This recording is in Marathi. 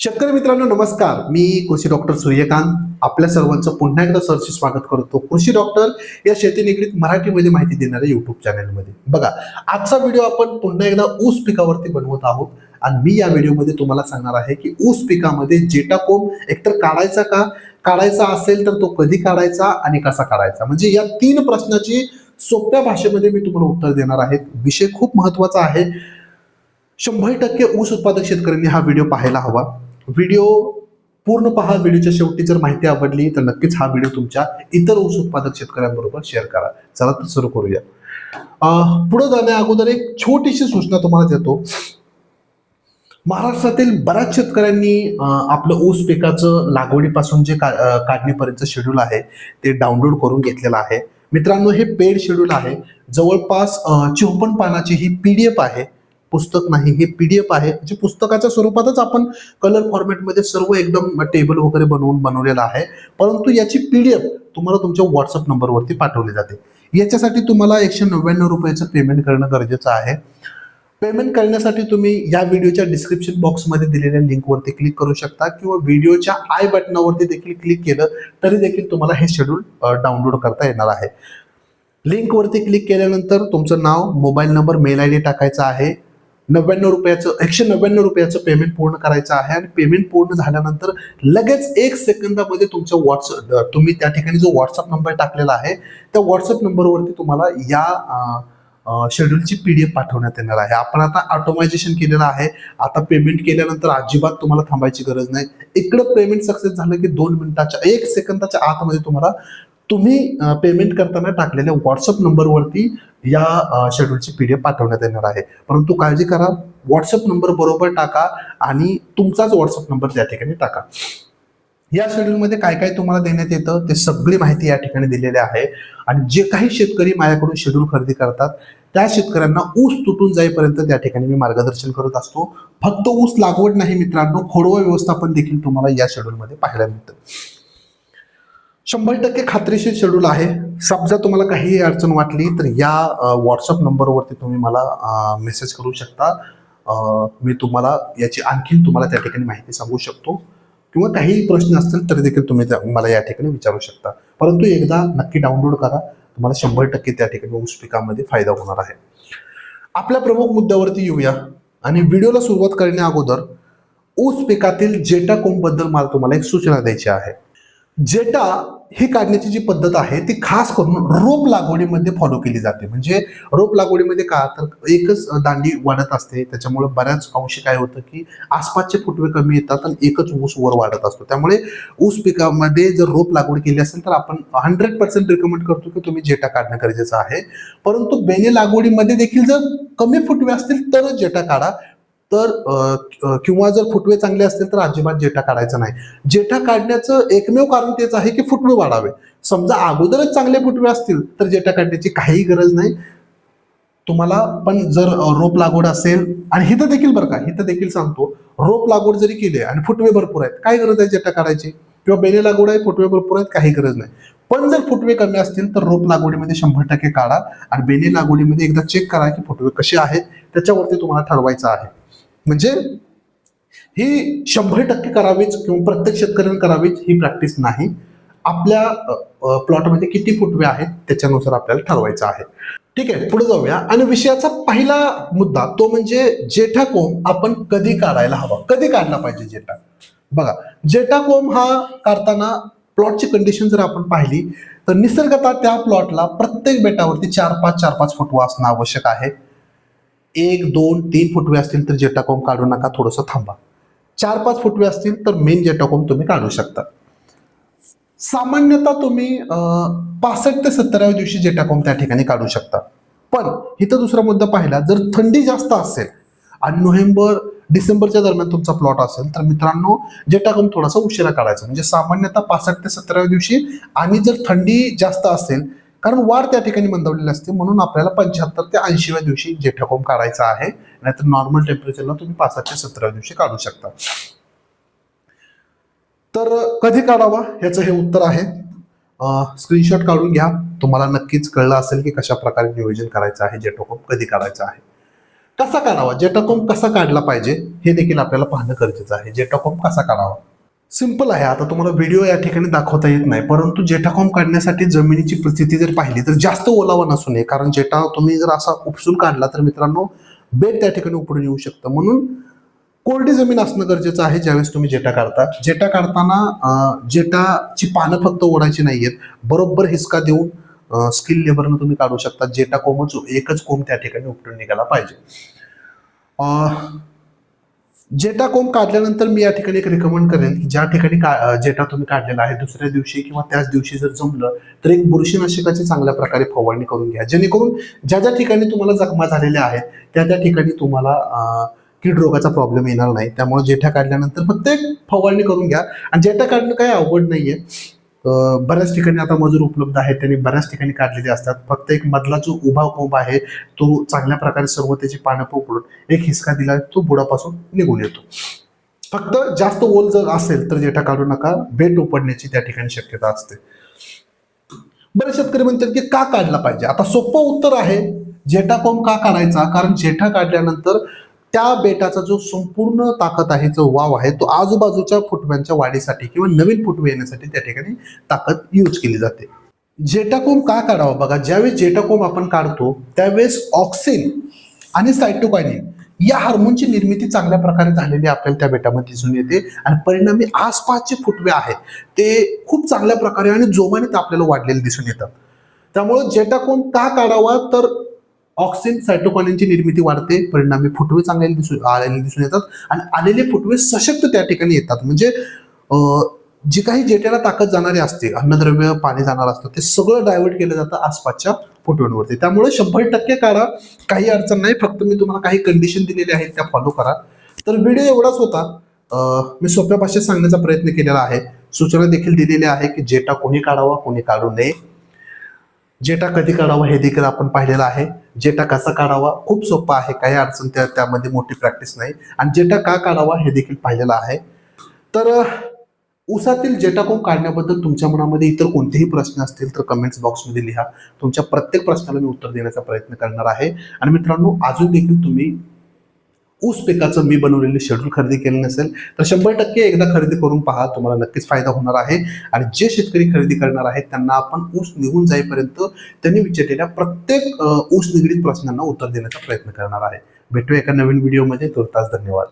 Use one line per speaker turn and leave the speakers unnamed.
शेतकरी मित्रांनो नमस्कार. मी कृषी डॉक्टर सूर्यकांत. आपल्या सर्वांचं पुन्हा एकदा सरचे स्वागत करतो. कृषी डॉक्टर या शेती निगडीत मराठीमध्ये माहिती देणाऱ्या युट्यूब चॅनलमध्ये बघा आजचा व्हिडिओ आपण पुन्हा एकदा ऊस पिकावरती बनवत आहोत. आणि मी या व्हिडिओमध्ये तुम्हाला सांगणार आहे की ऊस पिकामध्ये जेटाकोम एकतर काढायचा का? काढायचा असेल तर तो कधी काढायचा आणि कसा काढायचा? म्हणजे या तीन प्रश्नाची सोप्या भाषेमध्ये मी तुम्हाला उत्तर देणार आहे. विषय खूप महत्त्वाचा आहे. शंभर टक्के ऊस उत्पादक शेतकऱ्यांनी हा व्हिडिओ पाहायला हवा. व्हिडिओ पूर्ण पहा. व्हिडिओच्या शेवटी जर माहिती आवडली तर नक्कीच हा व्हिडिओ तुमच्या इतर ऊस उत्पादक शेतकऱ्यांबरोबर शेअर करा. चला तर सुरू करूया. पुढे जाण्या अगोदर एक छोटीशी सूचना तुम्हाला देतो. महाराष्ट्रातील बऱ्याच शेतकऱ्यांनी आपलं ऊस पिकाचं लागवडीपासून जे का काढणीपर्यंत शेड्यूल आहे ते डाउनलोड करून घेतलेलं आहे. मित्रांनो हे पेड शेड्यूल आहे. जवळपास चोपन्न पानाची ही पी डी एफ आहे. पुस्तक नाही हे पीडीएफ आहे. म्हणजे पुस्तकाच्या स्वरूपातच आपण कलर फॉर्मॅटमध्ये सर्व एकदम टेबल वगैरे बनवून बनवलेलं आहे. परंतु याची पीडीएफ तुम्हाला तुमच्या व्हॉट्सअप नंबरवरती पाठवली जाते. याच्यासाठी तुम्हाला एकशे नव्याण्णव रुपयाचं पेमेंट करणं गरजेचं आहे. पेमेंट करण्यासाठी तुम्ही या व्हिडिओच्या डिस्क्रिप्शन बॉक्समध्ये दिलेल्या लिंकवरती क्लिक करू शकता किंवा व्हिडिओच्या आय बटनावरती देखील क्लिक केलं तरी देखील तुम्हाला हे शेड्यूल डाउनलोड करता येणार आहे. लिंकवरती क्लिक केल्यानंतर तुमचं नाव mobile number mail I D टाकायचा आहे. नव्याण्णव रुपयाचं एकशे नव्याण्णव रुपयाचं पेमेंट पूर्ण करायचं आहे आणि पेमेंट पूर्ण झाल्यानंतर लगेच एक सेकंदामध्ये तुमचं व्हॉट्सअप तुम्ही त्या ठिकाणी जो व्हॉट्सअप नंबर टाकलेला आहे त्या व्हॉट्सअप नंबरवरती तुम्हाला या शेड्यूलची पी डी एफ पाठवण्यात येणार आहे. आपण आता ऑटोमायझेशन केलेलं आहे. आता पेमेंट केल्यानंतर अजिबात तुम्हाला थांबायची गरज नाही. इकडं पेमेंट सक्सेस झालं की दोन मिनिटाच्या एक सेकंदाच्या आतमध्ये तुम्हाला तुम्ही पेमेंट करताना टाकलेल्या व्हॉट्सअप नंबरवरती या शेड्यूलची पी डी एफ पाठवण्यात येणार आहे. परंतु काळजी करा. व्हॉट्सअप नंबर बरोबर टाका आणि तुमचाच व्हॉट्सअप नंबर त्या ठिकाणी टाका. या शेड्यूलमध्ये काय काय तुम्हाला देण्यात येतं ते सगळी माहिती या ठिकाणी दिलेली आहे. आणि जे काही शेतकरी माझ्याकडून शेड्यूल खरेदी करतात त्या शेतकऱ्यांना ऊस तुटून जाईपर्यंत त्या ठिकाणी मी मार्गदर्शन करत असतो. फक्त ऊस लागवड नाही मित्रांनो खोडवा व्यवस्थापन देखील तुम्हाला या शेड्यूलमध्ये पाहायला मिळतं. शंभर टक्के खात्रीशीर शेड्यूल आहे. समजा तुम्हाला काही अडचण वाटली तर या व्हॉट्सअप नंबरवरती तुम्ही मला मेसेज करू शकता. मी तुम्हाला याची आणखीन तुम्हाला त्या ठिकाणी माहिती सांगू शकतो. किंवा काही प्रश्न असतील तरी देखील तुम्ही त्या- मला या ठिकाणी विचारू शकता. परंतु एकदा नक्की डाउनलोड करा. तुम्हाला शंभर टक्के त्या ठिकाणी ऊस पिकामध्ये फायदा होणार आहे. आपल्या प्रमुख मुद्द्यावरती येऊया. आणि व्हिडिओला सुरुवात करण्या अगोदर ऊस पिकातील जेटा बद्दल मला तुम्हाला एक सूचना द्यायची आहे. जेटा ही काढण्याची जी पद्धत आहे ती खास करून रोप लागवडीमध्ये फॉलो केली जाते. म्हणजे रोप लागवडीमध्ये का तर एकच दांडी वाढत असते. त्याच्यामुळे बऱ्याच अंशी काय होतं की आसपासचे फुटवे कमी येतात आणि एकच ऊस वर वाढत असतो. त्यामुळे ऊस पिकामध्ये जर रोप लागवड केली असेल तर आपण हंड्रेड पर्सेंट रिकमेंड करतो की तुम्ही जेटा काढणं गरजेचं आहे. परंतु बेने लागवडीमध्ये देखील जर कमी फुटवे असतील तरच जेटा काढा. तर किंवा जर फुटवे चांगले असतील तर अजिबात जेठा काढायचा नाही. जेठा काढण्याचं एकमेव कारण तेच आहे की फुटवे वाढावे. समजा अगोदरच चांगले फुटवे असतील तर जेठा काढण्याची काही गरज नाही. तुम्हाला पण जर रोप लागवड असेल आणि हिथं देखील बरं का हिथं देखील सांगतो रोप लागवड जरी केली आणि फुटवे भरपूर आहेत काय गरज आहे जेटा काढायची? किंवा बेने लागवड आहे फुटवे भरपूर आहेत काही गरज नाही. पण जर फुटवे कमी असतील तर रोप लागवडीमध्ये शंभर टक्के काढा आणि बेने लागवडीमध्ये एकदा चेक करा की फुटवे कसे आहेत त्याच्यावरती तुम्हाला ठरवायचं आहे. म्हणजे ही शंभर टक्के करावीच किंवा प्रत्येक शेतकऱ्याने करावीच ही प्रॅक्टिस नाही. आपल्या प्लॉटमध्ये किती फुटवे आहेत त्याच्यानुसार आपल्याला ठरवायचं आहे. ठीक आहे पुढे जाऊया. आणि विषयाचा पहिला मुद्दा तो म्हणजे जेठा कोंब आपण कधी काढायला हवा? कधी काढला पाहिजे जेठा? बघा जेठा कोंब हा काढताना प्लॉटची कंडिशन जर आपण पाहिली तर निसर्गता त्या प्लॉटला प्रत्येक बेटावरती चार पाच चार पाच फुटवा असणं आवश्यक आहे. एक दोन तीन फुटवे असतील तर जेटाकॉम काढू नका थोडंसं थांबा. चार पाच फुटवे असतील तर मेन जेटाकॉम तुम्ही काढू शकता. सामान्यतः तुम्ही पासष्ट ते सत्तराव्या दिवशी जेटाकॉम त्या ठिकाणी काढू शकता. पण इथं दुसरा मुद्दा पाहिला जर थंडी जास्त असेल आणि नोव्हेंबर डिसेंबरच्या दरम्यान तुमचा प्लॉट असेल तर मित्रांनो जेटाकॉम थोडासा उशिरा काढायचा. म्हणजे सामान्यतः पासष्ट ते सतराव्या दिवशी आणि जर थंडी जास्त असेल कारण वाढ त्या ठिकाणी मंदवलेली असते म्हणून आपल्याला पंच्याहत्तर ते ऐंशीव्या दिवशी जेठाकोम काढायचा आहे. नाहीतर नॉर्मल टेम्परेचरला तुम्ही पासष्ट ते सतराव्या दिवशी काढू शकता. तर कधी काढावा? याचं हे उत्तर आहे. स्क्रीनशॉट काढून घ्या. तुम्हाला नक्कीच कळलं असेल की कशा प्रकारे नियोजन करायचं आहे जेटोकोम कधी काढायचा आहे. कसा काढावा? जेठकोम कसा काढला पाहिजे? हे देखील आपल्याला पाहणं गरजेचं आहे. जेटाकोंब कसा काढावा? सिंपल आहे. आता तुम्हाला व्हिडिओ या ठिकाणी दाखवता येत नाही. परंतु जेटाकॉम काढण्यासाठी जमिनीची परिस्थिती जर पाहिली तर जास्त ओलावा नसू नये. कारण जेठा तुम्ही जर असा उपसून काढला तर मित्रांनो बेट त्या ठिकाणी उपडून येऊ शकतं. म्हणून कोरडी जमीन असणं गरजेचं आहे ज्यावेळेस तुम्ही जेटा काढता. जेटा काढताना जेटाची पानं फक्त ओढायची नाही आहेत बरोबर हिसका देऊन स्किल लेबरनं तुम्ही काढू शकता. जेटा कोमच एकच कोंब त्या ठिकाणी उपटून निघाला पाहिजे. जेटा कोंब काढल्यानंतर मी या ठिकाणी एक रिकमेंड करेन की ज्या ठिकाणी का जेटा तुम्ही काढलेला आहे दुसऱ्या दिवशी किंवा त्याच दिवशी जर जमलं तर एक बुरशीनाशकाची चांगल्या प्रकारे फवारणी करून घ्या. जेणेकरून ज्या ज्या ठिकाणी तुम्हाला जखमा झालेल्या आहेत त्या त्या ठिकाणी तुम्हाला कीड रोगाचा प्रॉब्लेम येणार नाही. त्यामुळे जेठा काढल्यानंतर फक्त एक फवारणी करून घ्या. आणि जेठा काढणं काही अवघड नाहीये. आहे बऱ्याच ठिकाणी आता मजूर उपलब्ध आहेत त्यांनी बऱ्याच ठिकाणी काढलेले असतात. फक्त एक मधला जो उभा कोंब आहे तो चांगल्या प्रकारे सर्व त्याची पानं पोपडून एक हिसका दिला तो बुडापासून निघून येतो. फक्त जास्त ओल जर असेल तर जेठा काढू नका बेट उपडण्याची त्या ठिकाणी शक्यता असते. बरेच शेतकरी म्हणतात की का काढला पाहिजे? आता सोपं उत्तर आहे जेठा कोंब का काढायचा? कारण जेठा काढल्यानंतर त्या बेटाचा जो संपूर्ण ताकद आहे जो वाव आहे तो आजूबाजूच्या फुटव्यांच्या वाढीसाठी किंवा नवीन फुटवे येण्यासाठी त्या ठिकाणी ताकद यूज केली जाते. जेटाकोम का काढावा? बघा ज्यावेळेस जेटाकोम आपण काढतो त्यावेळेस ऑक्सिन आणि सायटोकायनिन या हार्मोनची निर्मिती चांगल्या प्रकारे झालेली आपल्याला त्या बेटामध्ये दिसून येते. आणि परिणामी आसपासचे फुटवे आहेत ते खूप चांगल्या प्रकारे आणि जोमाने आपल्याला वाढलेले दिसून येतात. त्यामुळे जेटाकोम का काढावा? तर ऑक्सिन सायटोकायनिनची निर्मिती वाढते परिणामी फुटवे चांगले दिसून आलेले दिसून येतात आणि आलेले फुटवे सशक्त त्या ठिकाणी येतात. म्हणजे जी काही जेट्याला ताकद जाणारी असते अन्नद्रव्य पाणी जाणार असतं ते सगळं डायव्हर्ट केलं जातं आसपासच्या फुटव्यांवरती. त्यामुळे शंभर टक्के काढा काही अडचण नाही फक्त मी तुम्हाला काही कंडिशन दिलेल्या आहेत त्या फॉलो करा. तर व्हिडिओ एवढाच होता. मी सोप्या भाषेत सांगण्याचा प्रयत्न केलेला आहे. सूचना देखील दिलेल्या आहे की जेटा कोणी काढावा कोणी काढू नये. जेटा कधी काढावा हे देखील आपण पाहिलेलं आहे. जेटा कसा काढावा खूप सोपा आहे काही अडचण त्या त्यामध्ये मोठी प्रॅक्टिस नाही. आणि जेटा का काढावा हे देखील पाहिलेलं आहे. तर उसातील जेटाकोम काढण्याबद्दल तुमच्या मनामध्ये इतर कोणतेही प्रश्न असतील तर कमेंट्स बॉक्समध्ये लिहा. तुमच्या प्रत्येक प्रश्नाला मी उत्तर देण्याचा प्रयत्न करणार आहे. आणि मित्रांनो अजून देखील तुम्ही ऊस पिकाचं मी बनवलेले शेड्यूल खरेदी केलं नसेल तर शंभर टक्के एकदा खरेदी करून पहा तुम्हाला नक्कीच फायदा होणार आहे. आणि जे शेतकरी खरेदी करणार आहेत त्यांना आपण ऊस निघून जाईपर्यंत त्यांनी विचारलेल्या प्रत्येक ऊस निगडीत प्रश्नांना उत्तर देण्याचा प्रयत्न करणार आहे. भेटूया एका नवीन व्हिडिओमध्ये तुर्तास धन्यवाद.